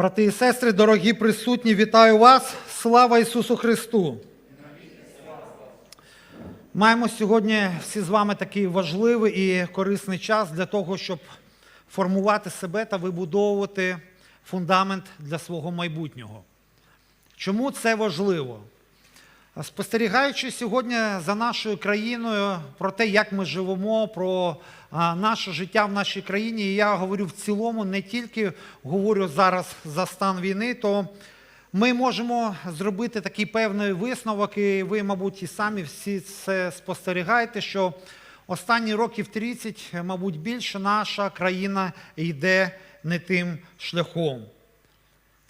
Брати і сестри, дорогі присутні, вітаю вас! Слава Ісусу Христу! Маємо сьогодні всі з вами такий важливий і корисний час для того, щоб формувати себе та вибудовувати фундамент для свого майбутнього. Чому це важливо? Спостерігаючи сьогодні за нашою країною, про те, як ми живемо, про наше життя в нашій країні, і я говорю в цілому, не тільки говорю зараз за стан війни, то ми можемо зробити такий певний висновок, і ви, мабуть, і самі всі це спостерігаєте, що останні років 30, мабуть, більше наша країна йде не тим шляхом.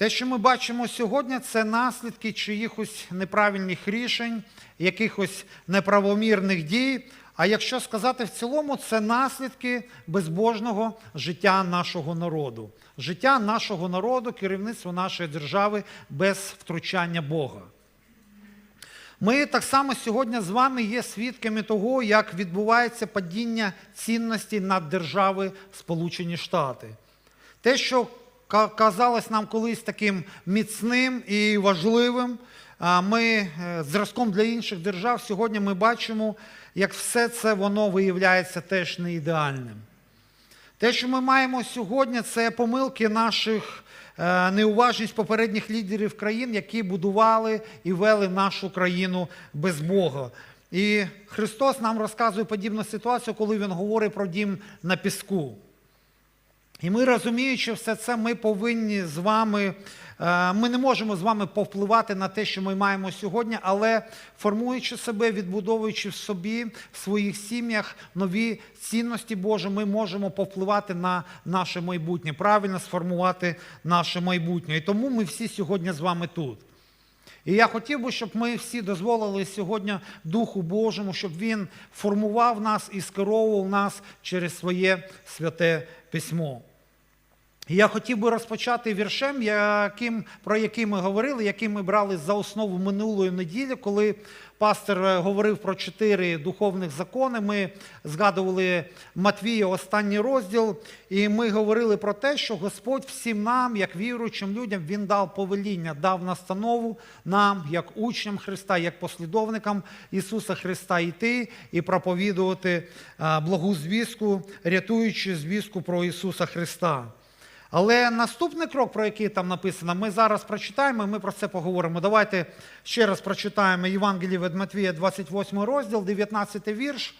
Те, що ми бачимо сьогодні, це наслідки чиїхось неправильних рішень, якихось неправомірних дій. А якщо сказати в цілому, це наслідки безбожного життя нашого народу, життя нашого народу, керівництва нашої держави без втручання Бога. Ми так само сьогодні з вами є свідками того, як відбувається падіння цінностей над держави Сполучені Штати. Те, що казалось нам колись таким міцним і важливим, ми е, зразком для інших держав, сьогодні ми бачимо, як все це воно виявляється теж не ідеальним. Те, що ми маємо сьогодні, це помилки наших е, неуважність попередніх лідерів країн, які будували і вели нашу країну без Бога. І Христос нам розказує подібну ситуацію, коли Він говорить про дім на піску. І ми розуміючи все це, ми повинні з вами, е, ми не можемо з вами повпливати на те, що ми маємо сьогодні, але формуючи себе, відбудовуючи в собі, в своїх сім'ях нові цінності Божі, ми можемо повпливати на наше майбутнє, правильно сформувати наше майбутнє. І тому ми всі сьогодні з вами тут. І я хотів би, щоб ми всі дозволили сьогодні Духу Божому, щоб Він формував нас і скеровував нас через своє святе письмо. Я хотів би розпочати віршем, яким, про який ми говорили, який ми брали за основу минулої неділі, коли пастор е, говорив про чотири духовних закони. Ми згадували Матвія, останній розділ, і ми говорили про те, що Господь всім нам, як віруючим людям, Він дав повеління, дав настанову нам, як учням Христа, як послідовникам Ісуса Христа, йти і проповідувати е, благу звістку, рятуючи звістку про Ісуса Христа. Але наступний крок, про який там написано, ми зараз прочитаємо, і ми про це поговоримо. Давайте ще раз прочитаємо Євангеліє від Матвія, 28 розділ, 19 вірш.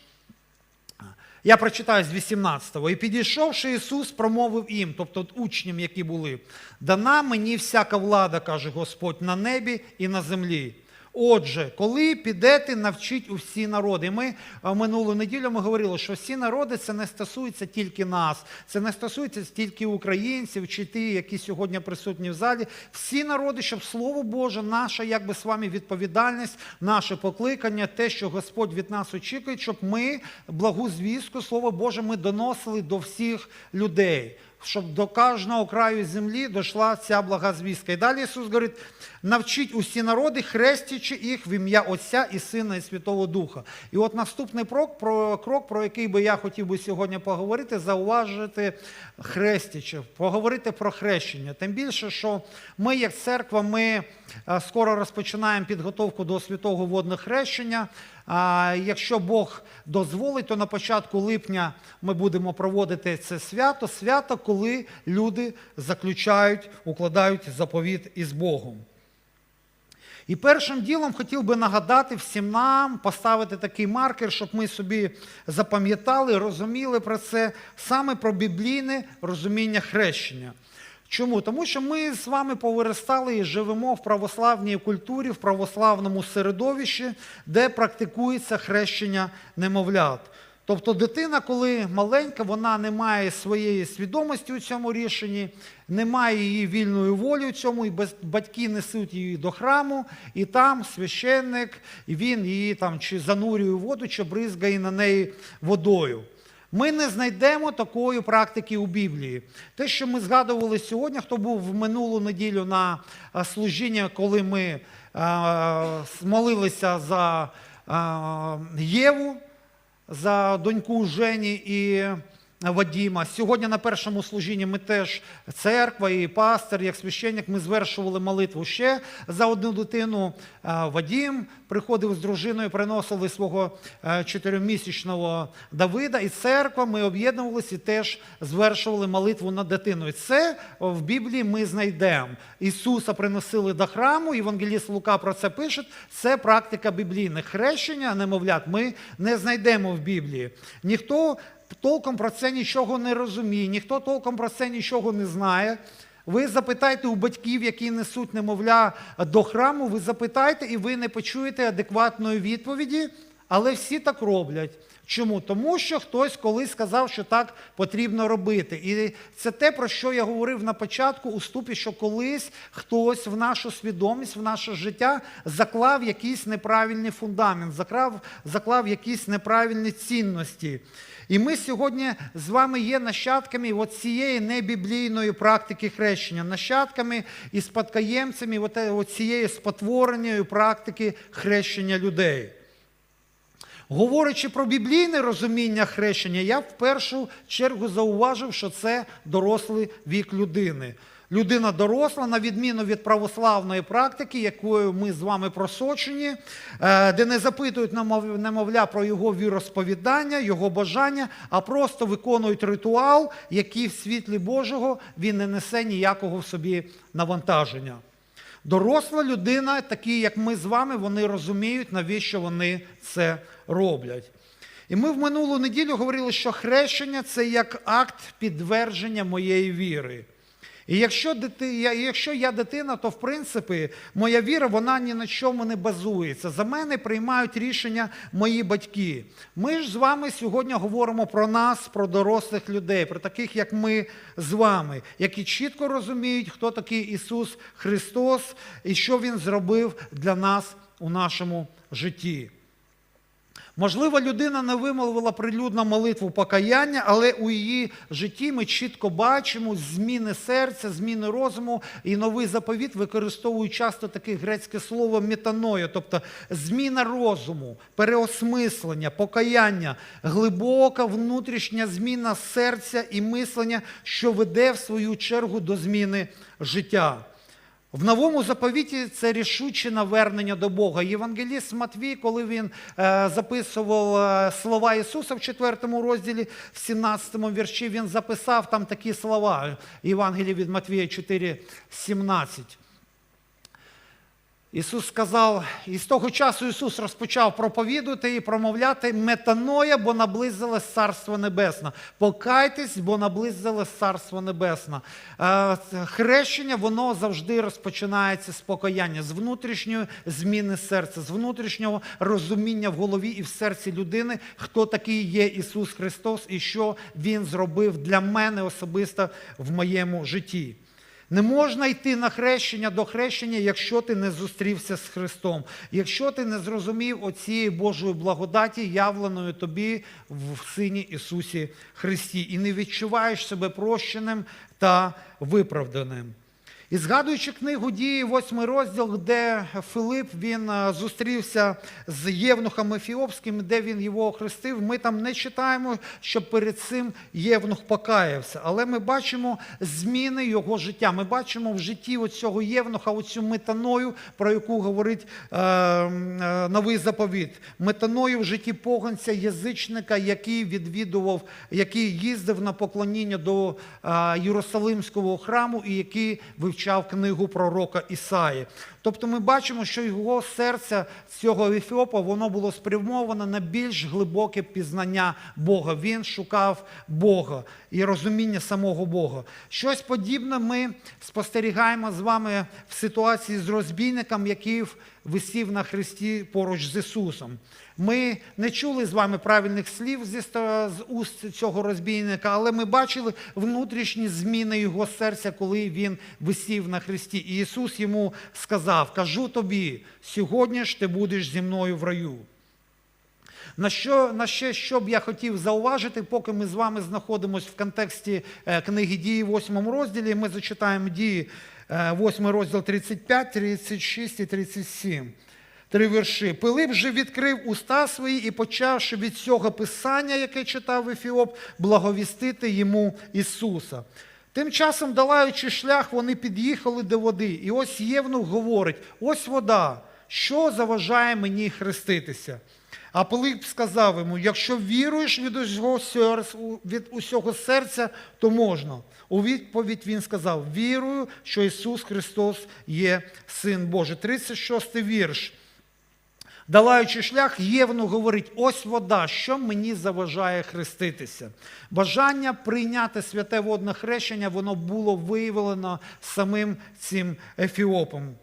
Я прочитаю з 18-го. І підійшовши Ісус, промовив їм, тобто учням, які були, дана мені всяка влада, каже Господь, на небі і на землі. Отже, коли підете, навчіть усі народи. Ми минулу неділю ми говорили, що всі народи це не стосується тільки нас, це не стосується тільки українців чи ті, які сьогодні присутні в залі. Всі народи, щоб Слово Боже, наша якби з вами відповідальність, наше покликання, те, що Господь від нас очікує, щоб ми благу звістку, Слово Боже, ми доносили до всіх людей. Щоб до кожного краю землі дійшла ця блага звістка. І далі Ісус говорить, навчіть усі народи, хрестячи їх в ім'я Отця і Сина і Святого Духа. І от наступний крок, про, крок, про який би я хотів би сьогодні поговорити, зауважити хрестячи, поговорити про хрещення. Тим більше, що ми, як церква, ми е, скоро розпочинаємо підготовку до святого водного хрещення. Якщо Бог дозволить, то на початку липня ми будемо проводити це свято, свято, коли люди заключають, укладають заповіт із Богом. І першим ділом хотів би нагадати всім нам, поставити такий маркер, щоб ми собі запам'ятали, розуміли про це саме про біблійне розуміння хрещення. Чому? Тому що ми з вами повиростали і живемо в православній культурі, в православному середовищі, де практикується хрещення немовлят. Тобто дитина, коли маленька, вона не має своєї свідомості у цьому рішенні, не має її вільної волі у цьому, і батьки несуть її до храму, і там священник, і він її там чи занурює воду, чи бризгає на неї водою. Ми не знайдемо такої практики у Біблії. Те, що ми згадували сьогодні, хто був в минулу неділю на служіння, коли ми а, молилися за Єву, за доньку Жені і Вадіма. Сьогодні на першому служінні ми теж церква і пастор, як священник, ми звершували молитву ще за одну дитину. Вадім приходив з дружиною, приносили свого е, чотиримісячного Давида, і церква ми об'єднувалися і теж звершували молитву над дитиною. Це в Біблії ми знайдемо. Ісуса приносили до храму, Євангеліст Лука про це пише. Це практика біблійних хрещення, немовлят. Ми не знайдемо в Біблії. Ніхто толком про це нічого не розуміє, ніхто толком про це нічого не знає. Ви запитайте у батьків, які несуть немовля до храму, ви запитайте, і ви не почуєте адекватної відповіді, але всі так роблять. Чому? Тому що хтось колись сказав, що так потрібно робити. І це те, про що я говорив на початку у ступі, що колись хтось в нашу свідомість, в наше життя заклав якийсь неправильний фундамент, заклав, заклав якісь неправильні цінності. І ми сьогодні з вами є нащадками цієї небіблійної практики хрещення, нащадками і спадкоємцями от, от цієї спотвореної практики хрещення людей. Говорячи про біблійне розуміння хрещення, я в першу чергу зауважив, що це дорослий вік людини. Людина доросла, на відміну від православної практики, якою ми з вами просочені, е, де не запитують немов- немовля про його віросповідання, його бажання, а просто виконують ритуал, який в світлі Божого він не несе ніякого в собі навантаження. Доросла людина, такі як ми з вами, вони розуміють, навіщо вони це роблять. І ми в минулу неділю говорили, що хрещення це як акт підтвердження моєї віри. І якщо, дити, якщо я дитина, то в принципі моя віра вона ні на чому не базується. За мене приймають рішення мої батьки. Ми ж з вами сьогодні говоримо про нас, про дорослих людей, про таких, як ми з вами, які чітко розуміють, хто такий Ісус Христос і що Він зробив для нас у нашому житті. Можливо, людина не вимовила прилюдно молитву покаяння, але у її житті ми чітко бачимо зміни серця, зміни розуму. І новий заповіт використовує часто таке грецьке слово метаноя, тобто зміна розуму, переосмислення, покаяння, глибока внутрішня зміна серця і мислення, що веде в свою чергу до зміни життя. В новому заповіті це рішуче навернення до Бога. Євангеліст Матвій, коли він е, записував е, слова Ісуса в 4 розділі, в 17 вірші, він записав там такі слова. Євангелії від Матвія 4, 17. Ісус сказав, і з того часу Ісус розпочав проповідувати і промовляти метаноя, бо наблизилось Царство Небесне. Покайтесь, бо наблизилось Царство Небесне. Е, Хрещення, воно завжди розпочинається з покаяння, з внутрішньої зміни серця, з внутрішнього розуміння в голові і в серці людини, хто такий є Ісус Христос і що Він зробив для мене особисто в моєму житті. Не можна йти на хрещення до хрещення, якщо ти не зустрівся з Христом, якщо ти не зрозумів оцієї Божої благодаті, явленої тобі в Сині Ісусі Христі, і не відчуваєш себе прощеним та виправданим. І згадуючи книгу дії, восьмий розділ, де Филип він е, зустрівся з Євнухом Ефіопським, де він його охрестив, ми там не читаємо, що перед цим Євнух покаявся. Але ми бачимо зміни його життя. Ми бачимо в житті оцього Євнуха, оцю метаною, про яку говорить е, е, новий заповіт. Метаною в житті поганця, язичника, який відвідував, який їздив на поклоніння до е, Єрусалимського храму і який вивчав книгу пророка Ісаї. Тобто ми бачимо, що його серце цього Ефіопа воно було спрямовано на більш глибоке пізнання Бога. Він шукав Бога і розуміння самого Бога. Щось подібне ми спостерігаємо з вами в ситуації з розбійником, який висів на хресті поруч з Ісусом. Ми не чули з вами правильних слів з уст цього розбійника, але ми бачили внутрішні зміни його серця, коли він висів на хресті. І Ісус йому сказав: Кажу тобі, сьогодні ж ти будеш зі мною в раю. На що, на ще, що б я хотів зауважити, поки ми з вами знаходимося в контексті е, книги дії, 8 розділі, ми зачитаємо дії, е, 8 розділ 35, 36 і 37. три вірші. Пилип же відкрив уста свої і, почавши від цього писання, яке читав Ефіоп, благовістити йому Ісуса. Тим часом, долаючи шлях, вони під'їхали до води. І ось Євнух говорить: ось вода, що заважає мені хреститися? А Пилип сказав йому: якщо віруєш від усього серця, від усього серця, то можна. У відповідь він сказав: Вірую, що Ісус Христос є Син Божий. 36 вірш. Долаючи шлях, Євну говорить: ось вода, що мені заважає хреститися. Бажання прийняти святе водне хрещення, воно було виявлено самим цим Ефіопом.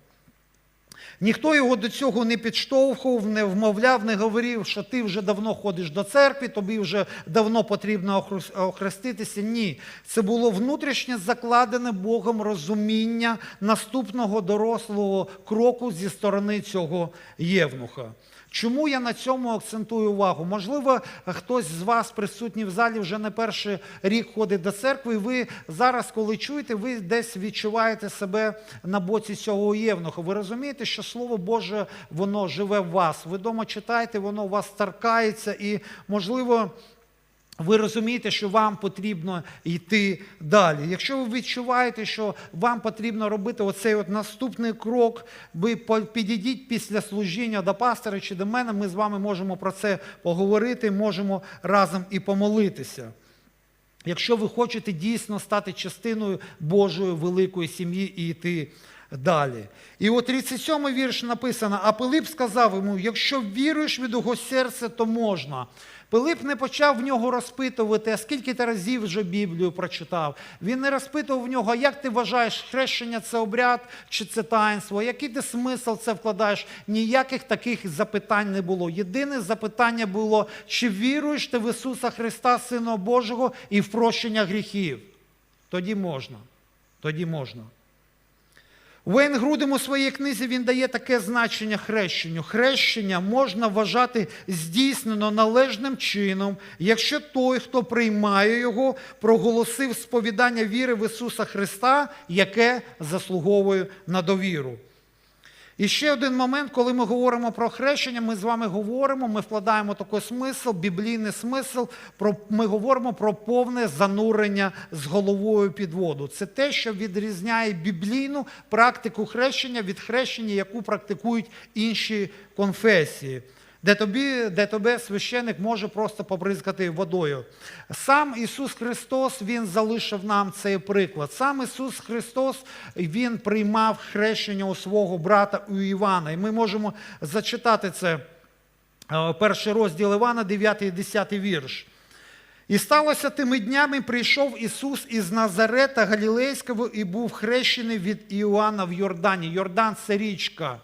Ніхто його до цього не підштовхував, не вмовляв, не говорив, що ти вже давно ходиш до церкви, тобі вже давно потрібно охреститися. Ні, це було внутрішнє закладене Богом розуміння наступного дорослого кроку зі сторони цього євнуха. Чому я на цьому акцентую увагу? Можливо, хтось з вас присутній в залі вже не перший рік ходить до церкви, і ви зараз, коли чуєте, ви десь відчуваєте себе на боці цього євнуха. Ви розумієте, що Слово Боже, воно живе в вас. Ви вдома читаєте, воно у вас таркається і, можливо, ви розумієте, що вам потрібно йти далі. Якщо ви відчуваєте, що вам потрібно робити оцей от наступний крок, ви підійдіть після служіння до пастора чи до мене, ми з вами можемо про це поговорити, можемо разом і помолитися. Якщо ви хочете дійсно стати частиною Божої великої сім'ї і йти далі. І от 37 вірш написано: а Пилип сказав йому: якщо віруєш від його серця, то можна. Пилип не почав в нього розпитувати, а скільки ти разів вже Біблію прочитав. Він не розпитував в нього, як ти вважаєш, хрещення це обряд чи це таїнство, який ти смисл це вкладаєш. Ніяких таких запитань не було. Єдине запитання було, чи віруєш ти в Ісуса Христа, Сина Божого, і в прощення гріхів. Тоді можна. Тоді можна. Вейн Грудем у своїй книзі він дає таке значення хрещенню. Хрещення можна вважати здійснено належним чином, якщо той, хто приймає його, проголосив сповідання віри в Ісуса Христа, яке заслуговує на довіру. І ще один момент, коли ми говоримо про хрещення, ми з вами говоримо, ми вкладаємо такий смисл, біблійний смисл, про, ми говоримо про повне занурення з головою під воду. Це те, що відрізняє біблійну практику хрещення від хрещення, яку практикують інші конфесії. Де тобі, де тебе священик може просто побризкати водою. Сам Ісус Христос Він залишив нам цей приклад. Сам Ісус Христос Він приймав хрещення у свого брата у Івана. І ми можемо зачитати це е, перший розділ Івана, 9 і 10 вірш. І сталося тими днями, прийшов Ісус із Назарета Галілейського і був хрещений від Іоанна в Йордані. Йордан це річка.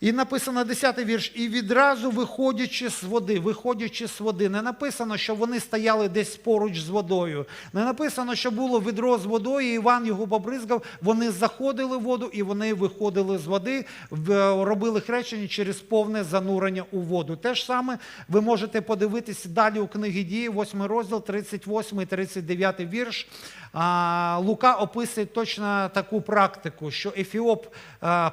І написано 10 вірш, і відразу виходячи з води, виходячи з води, не написано, що вони стояли десь поруч з водою. Не написано, що було відро з водою, і Іван його побризгав. Вони заходили в воду і вони виходили з води, робили хрещення через повне занурення у воду. Те ж саме ви можете подивитися далі у книгі дії, 8 розділ, 38 і 39 вірш. Лука описує точно таку практику, що Ефіоп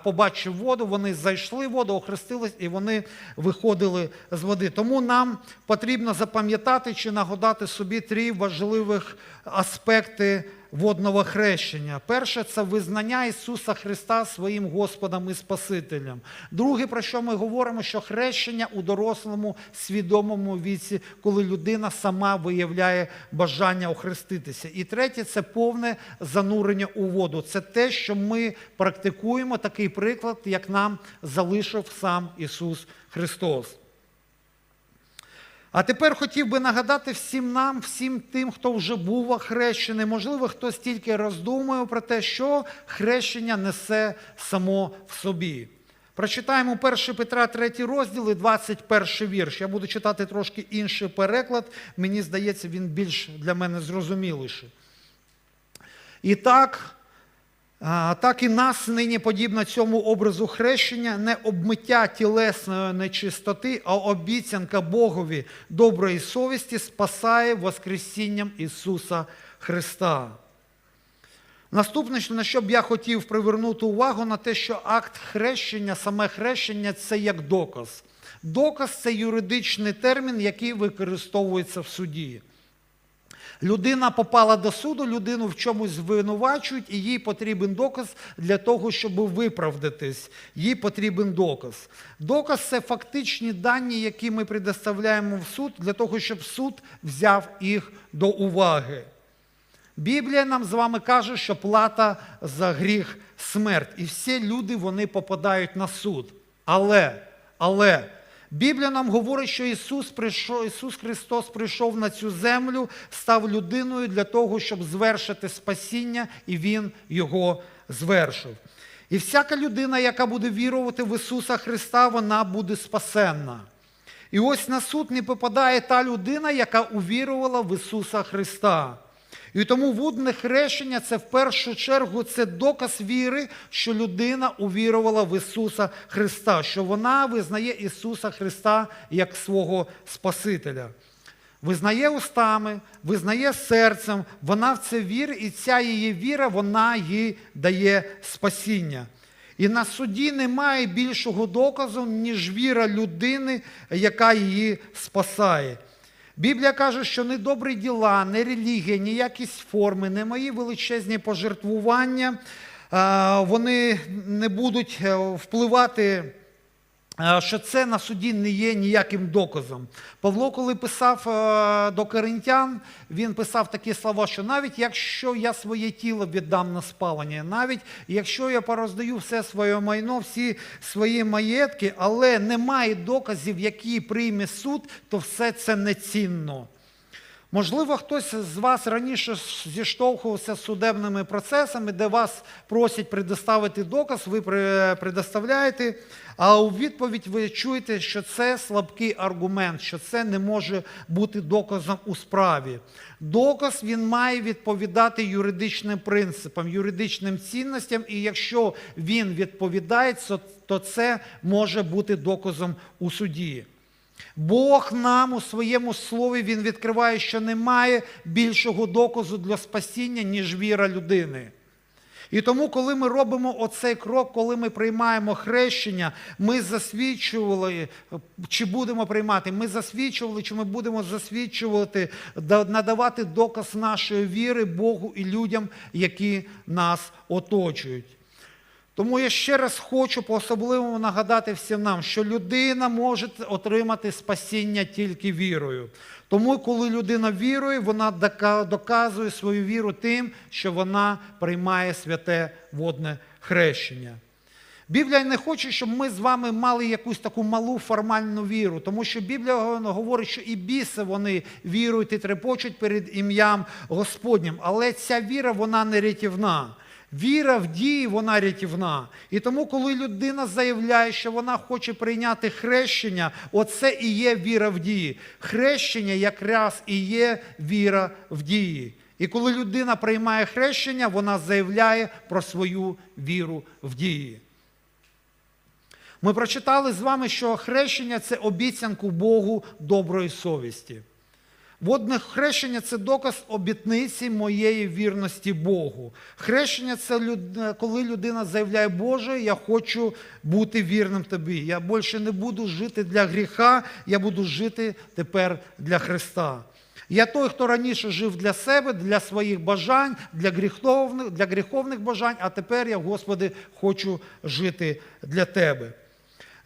побачив воду, вони зайшли в воду, охрестились і вони виходили з води. Тому нам потрібно запам'ятати чи нагадати собі три важливих аспекти водного хрещення. Перше це визнання Ісуса Христа своїм Господом і Спасителем. Друге, про що ми говоримо, що хрещення у дорослому свідомому віці, коли людина сама виявляє бажання охреститися. І третє це повне занурення у воду. Це те, що ми практикуємо, такий приклад, як нам залишив сам Ісус Христос. А тепер хотів би нагадати всім нам, всім тим, хто вже був охрещений, можливо, хтось тільки роздумує про те, що хрещення несе само в собі. Прочитаємо 1 Петра 3 розділ і 21 вірш. Я буду читати трошки інший переклад. Мені здається, він більш для мене зрозуміліший. І так, так і нас нині подібно цьому образу хрещення, не обмиття тілесної нечистоти, а обіцянка Богові доброї совісті спасає Воскресінням Ісуса Христа. Наступне, на що б я хотів привернути увагу, на те, що акт хрещення, саме хрещення це як доказ. Доказ це юридичний термін, який використовується в суді. Людина попала до суду, людину в чомусь звинувачують, і їй потрібен доказ для того, щоб виправдатись. Їй потрібен доказ. Доказ це фактичні дані, які ми предоставляємо в суд, для того, щоб суд взяв їх до уваги. Біблія нам з вами каже, що плата за гріх смерть. І всі люди вони попадають на суд. Але, але Біблія нам говорить, що Ісус прийшов, Ісус Христос прийшов на цю землю, став людиною для того, щоб звершити спасіння, і Він його звершив. І всяка людина, яка буде вірувати в Ісуса Христа, вона буде спасенна. І ось на суд не попадає та людина, яка увірувала в Ісуса Христа. І тому водне хрещення це в першу чергу це доказ віри, що людина увірувала в Ісуса Христа, що вона визнає Ісуса Христа як свого Спасителя. Визнає устами, визнає серцем, вона в це вірить, і ця її віра, вона їй дає спасіння. І на суді немає більшого доказу, ніж віра людини, яка її спасає. Біблія каже, що не добрі діла, не релігія, ні якісь форми, не мої величезні пожертвування, вони не будуть е, впливати, що це на суді не є ніяким доказом. Павло, коли писав е, до коринтян, він писав такі слова, що навіть якщо я своє тіло віддам на спалення, навіть якщо я пороздаю все своє майно, всі свої маєтки, але немає доказів, які прийме суд, то все це нецінно. Можливо, хтось з вас раніше зіштовхувався з судебними процесами, де вас просять предоставити доказ, ви предоставляєте, а у відповідь ви чуєте, що це слабкий аргумент, що це не може бути доказом у справі. Доказ він має відповідати юридичним принципам, юридичним цінностям, і якщо він відповідає, то- то це може бути доказом у суді. Бог нам у своєму слові Він відкриває, що немає більшого доказу для спасіння, ніж віра людини. І тому, коли ми робимо оцей крок, коли ми приймаємо хрещення, ми засвідчували, чи будемо приймати, ми засвідчували, чи ми будемо засвідчувати, надавати доказ нашої віри Богу і людям, які нас оточують. Тому я ще раз хочу по-особливому нагадати всім нам, що людина може отримати спасіння тільки вірою. Тому, коли людина вірує, вона доказує свою віру тим, що вона приймає святе водне хрещення. Біблія не хоче, щоб ми з вами мали якусь таку малу формальну віру, тому що Біблія говорить, що і біси вони вірують і трепочуть перед ім'ям Господнім. Але ця віра, вона не рятівна. Віра в дії, вона рятівна. І тому, коли людина заявляє, що вона хоче прийняти хрещення, оце і є віра в дії. Хрещення якраз і є віра в дії. І коли людина приймає хрещення, вона заявляє про свою віру в дії. Ми прочитали з вами, що хрещення це обіцянку Богу доброї совісті. Водне хрещення це доказ обітниці моєї вірності Богу. Хрещення це коли людина заявляє, Боже, я хочу бути вірним тобі. Я більше не буду жити для гріха, я буду жити тепер для Христа. Я той, хто раніше жив для себе, для своїх бажань, для гріховних, для гріховних бажань, а тепер я, Господи, хочу жити для Тебе.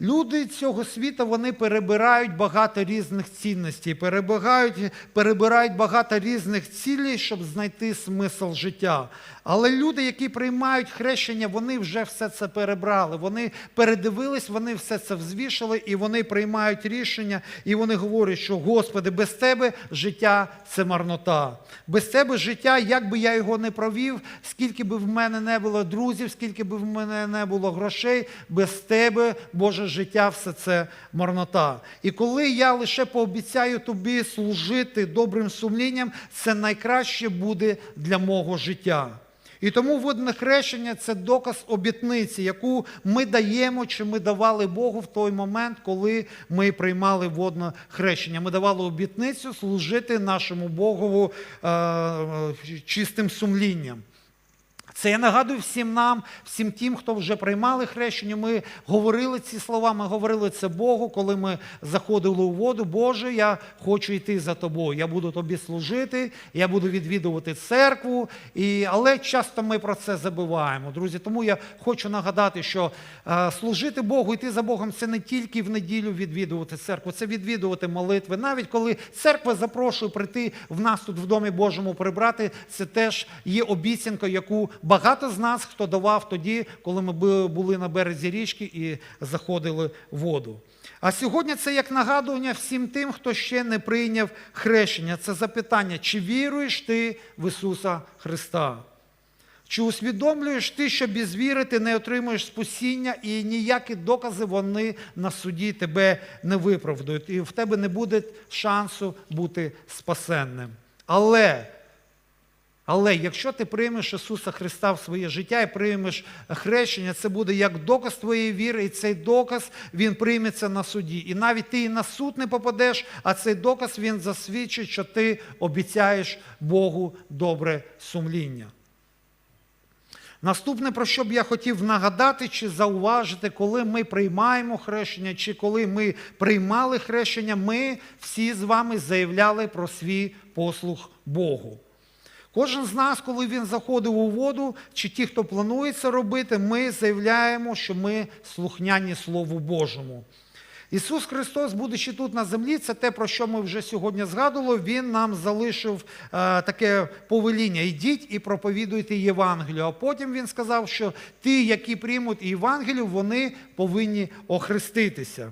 Люди цього світу вони перебирають багато різних цінностей, перебирають, перебирають багато різних цілей, щоб знайти смисл життя. Але люди, які приймають хрещення, вони вже все це перебрали. Вони передивились, вони все це взвішали, і вони приймають рішення, і вони говорять, що Господи, без тебе життя це марнота. Без тебе життя, як би я його не провів, скільки би в мене не було друзів, скільки би в мене не було грошей, без тебе, Боже, життя все це марнота. І коли я лише пообіцяю тобі служити добрим сумлінням, це найкраще буде для мого життя. І тому водне хрещення це доказ обітниці, яку ми даємо чи ми давали Богу в той момент, коли ми приймали водне хрещення. Ми давали обітницю служити нашому Богову е, чистим сумлінням. Це я нагадую всім нам, всім тим, хто вже приймали хрещення. Ми говорили ці слова, ми говорили це Богу, коли ми заходили у воду. Боже, я хочу йти за тобою. Я буду тобі служити, я буду відвідувати церкву. І, але часто ми про це забуваємо, друзі. Тому я хочу нагадати, що е, служити Богу, йти за Богом це не тільки в неділю відвідувати церкву, це відвідувати молитви. Навіть коли церква запрошує прийти в нас тут в домі Божому прибрати, це теж є обіцянка, яку багато з нас хто давав тоді, коли ми були на березі річки і заходили в воду. А сьогодні це як нагадування всім тим, хто ще не прийняв хрещення. Це запитання, чи віруєш ти в Ісуса Христа? Чи усвідомлюєш ти, що без віри ти не отримуєш спасіння і ніякі докази вони на суді тебе не виправдають, і в тебе не буде шансу бути спасенним. Але, але якщо ти приймеш Ісуса Христа в своє життя і приймеш хрещення, це буде як доказ твоєї віри, і цей доказ він прийметься на суді. І навіть ти і на суд не попадеш, а цей доказ він засвідчить, що ти обіцяєш Богу добре сумління. Наступне, про що б я хотів нагадати чи зауважити, коли ми приймаємо хрещення, чи коли ми приймали хрещення, ми всі з вами заявляли про свій послуг Богу. Кожен з нас, коли він заходив у воду, чи ті, хто планує це робити, ми заявляємо, що ми слухняні Слову Божому. Ісус Христос, будучи тут на землі, це те, про що ми вже сьогодні згадували, Він нам залишив е, таке повеління: йдіть і проповідуйте Євангелію. А потім Він сказав, що ті, які приймуть Євангелію, вони повинні охреститися.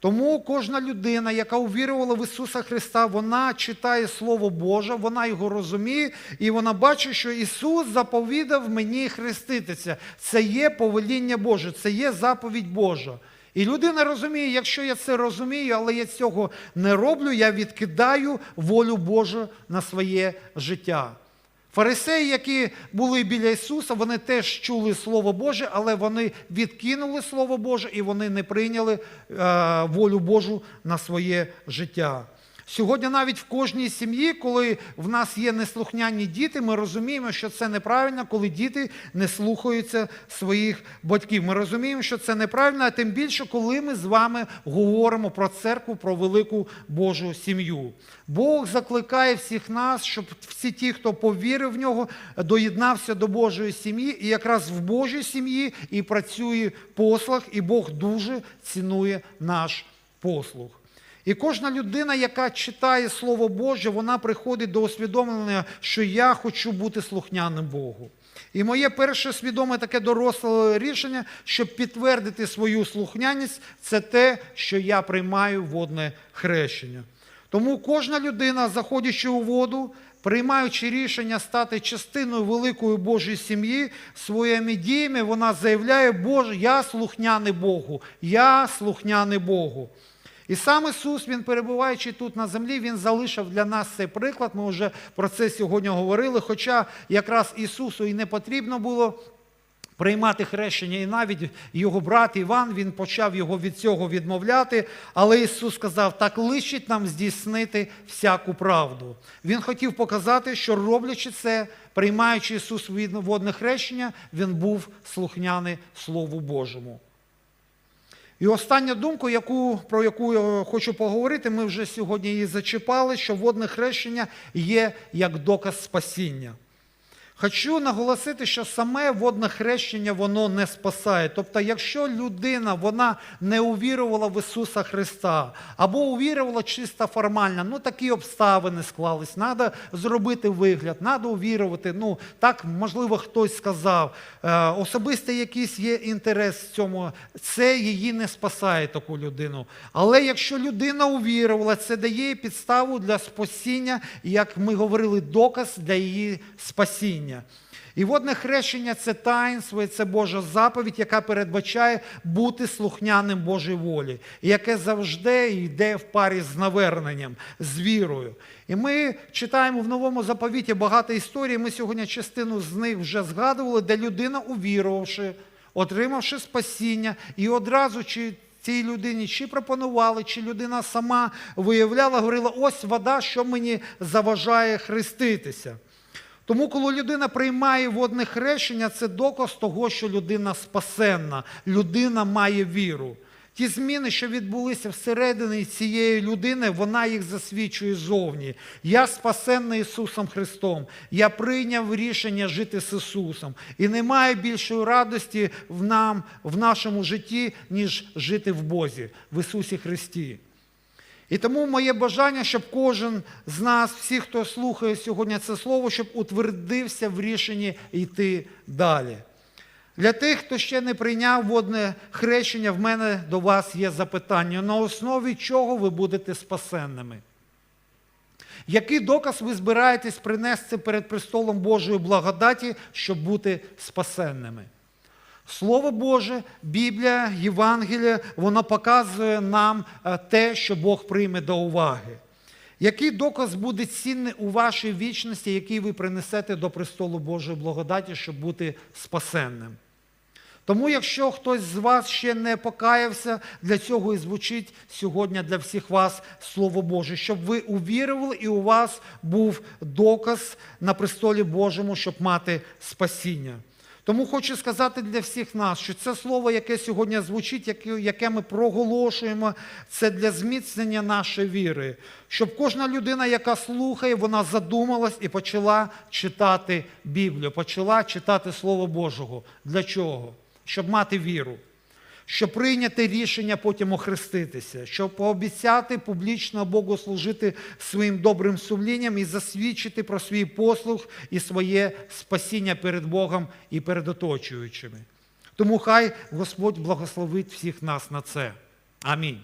Тому кожна людина, яка увірувала в Ісуса Христа, вона читає Слово Боже, вона його розуміє, і вона бачить, що Ісус заповідав мені хреститися. Це є повеління Боже, це є заповідь Божа. І людина розуміє, якщо я це розумію, але я цього не роблю, я відкидаю волю Божу на своє життя. Фарисеї, які були біля Ісуса, вони теж чули Слово Боже, але вони відкинули Слово Боже і вони не прийняли е, волю Божу на своє життя. Сьогодні навіть в кожній сім'ї, коли в нас є неслухняні діти, ми розуміємо, що це неправильно, коли діти не слухаються своїх батьків. Ми розуміємо, що це неправильно, а тим більше, коли ми з вами говоримо про церкву, про велику Божу сім'ю. Бог закликає всіх нас, щоб всі ті, хто повірив в нього, доєднався до Божої сім'ї, і якраз в Божій сім'ї і працює послуг, і Бог дуже цінує наш послуг. І кожна людина, яка читає Слово Боже, вона приходить до усвідомлення, що я хочу бути слухняним Богу. І моє перше свідоме таке доросле рішення, щоб підтвердити свою слухняність, це те, що я приймаю водне хрещення. Тому кожна людина, заходячи у воду, приймаючи рішення стати частиною великої Божої сім'ї, своїми діями вона заявляє, Боже, я слухняний Богу, я слухняний Богу. І сам Ісус, Він перебуваючи тут на землі, Він залишив для нас цей приклад. Ми вже про це сьогодні говорили. Хоча якраз Ісусу і не потрібно було приймати хрещення, і навіть його брат Іван, він почав його від цього відмовляти. Але Ісус сказав, так личить нам здійснити всяку правду. Він хотів показати, що роблячи це, приймаючи Ісус водне хрещення, Він був слухняний Слову Божому. І остання думка, яку, про яку я хочу поговорити, ми вже сьогодні її зачіпали, що водне хрещення є як доказ спасіння. Хочу наголосити, що саме водне хрещення воно не спасає. Тобто, якщо людина вона не увірувала в Ісуса Христа або увірувала чисто формально, ну такі обставини склались, треба зробити вигляд, треба увірувати. Ну так, можливо, хтось сказав. Е, особистий якийсь є інтерес в цьому, це її не спасає таку людину. Але якщо людина увірувала, це дає підставу для спасіння, як ми говорили, доказ для її спасіння. І водне хрещення це таїнство, і це Божа заповідь, яка передбачає бути слухняним Божій волі, яке завжди йде в парі з наверненням, з вірою. І ми читаємо в новому заповіті багато історій. Ми сьогодні частину з них вже згадували, де людина, увірувавши, отримавши спасіння, і одразу чи цій людині чи пропонували, чи людина сама виявляла, говорила: ось вода, що мені заважає хреститися. Тому, коли людина приймає водне хрещення, це доказ того, що людина спасенна, людина має віру. Ті зміни, що відбулися всередині цієї людини, вона їх засвідчує зовні. Я спасенний Ісусом Христом. Я прийняв рішення жити з Ісусом. І немає більшої радості в нам, в нашому житті, ніж жити в Бозі, в Ісусі Христі. І тому моє бажання, щоб кожен з нас, всі, хто слухає сьогодні це слово, щоб утвердився в рішенні йти далі. Для тих, хто ще не прийняв водне хрещення, в мене до вас є запитання, на основі чого ви будете спасенними? Який доказ ви збираєтесь принести перед престолом Божої благодаті, щоб бути спасенними? Слово Боже, Біблія, Євангелія, воно показує нам е, те, що Бог прийме до уваги. Який доказ буде цінний у вашій вічності, який ви принесете до престолу Божої благодаті, щоб бути спасенним? Тому, якщо хтось з вас ще не покаявся, для цього і звучить сьогодні для всіх вас Слово Боже, щоб ви увірували і у вас був доказ на престолі Божому, щоб мати спасіння. Тому хочу сказати для всіх нас, що це слово, яке сьогодні звучить, яке, ми проголошуємо, це для зміцнення нашої віри. Щоб кожна людина, яка слухає, вона задумалась і почала читати Біблію, почала читати Слово Божого. Для чого? Щоб мати віру, щоб прийняти рішення потім охреститися, щоб пообіцяти публічно Богу служити своїм добрим сумлінням і засвідчити про свій послуг і своє спасіння перед Богом і перед оточуючими. Тому хай Господь благословить всіх нас на це. Амінь.